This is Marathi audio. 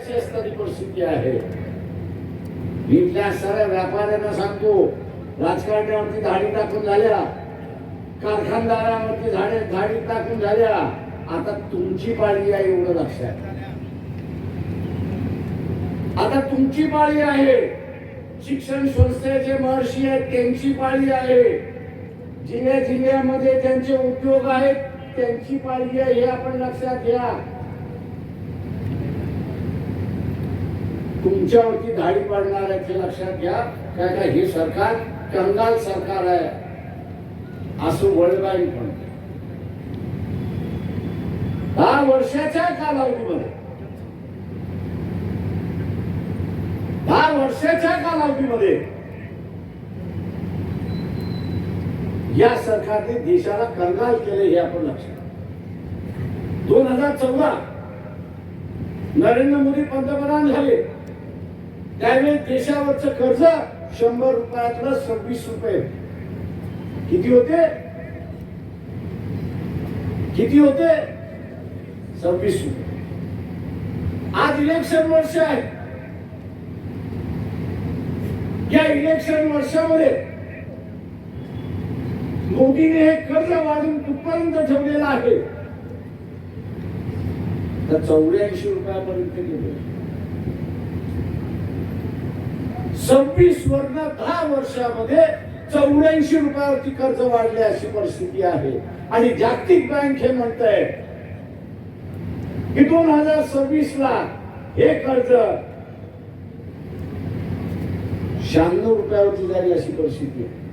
अशी असणारी परिस्थिती आहे? इथल्या सगळ्या व्यापाऱ्यांना सांगतो राजकारण्यावरती धाडी टाकून झाल्या कारखानदारावरती झाडे धाडी टाकून झाल्या. आता तुमची पाळी आहे एवढं लक्षात. आता तुमची पाळी आहे. शिक्षण संस्थेचे महर्षी आहेत त्यांची पाळी आहे. जिल्ह्या जिल्ह्यामध्ये त्यांचे उद्योग आहेत त्यांची पाळी आहे हे आपण लक्षात घ्या. तुमच्यावरती धाडी पाडणार आहे ते लक्षात घ्या. काय काय हे सरकार कंगाल सरकार आहे. असं वळबाई पण. दहा वर्षाच्या कालावधीमध्ये. दहा वर्षाच्या कालावधीमध्ये या सरकारने देशाला कंगाल केले हे आपण लक्षात दोन हजार चौदा नरेंद्र मोदी पंतप्रधान झाले. त्यावेळी देशावरच कर्ज शंभर रुपयातलं सव्वीस रुपये. किती होते? किती होते? सव्वीस रुपये. आज इलेक्शन वर्ष आहे. या इलेक्शन वर्षामध्ये मोदीने हे कर्ज वाढून कुठपर्यंत ठेवलेलं आहे? तर चौऱ्याऐंशी रुपयापर्यंत गेले. सव्वीस वरन दहा वर्षामध्ये चौऱ्याऐंशी रुपयावरती कर्ज वाढले अशी परिस्थिती आहे. आणि जागतिक बँक हे म्हणत आहे की दोन हजार सव्वीस ला हे कर्ज शहाण्णव रुपयावरती झाली अशी परिस्थिती आहे.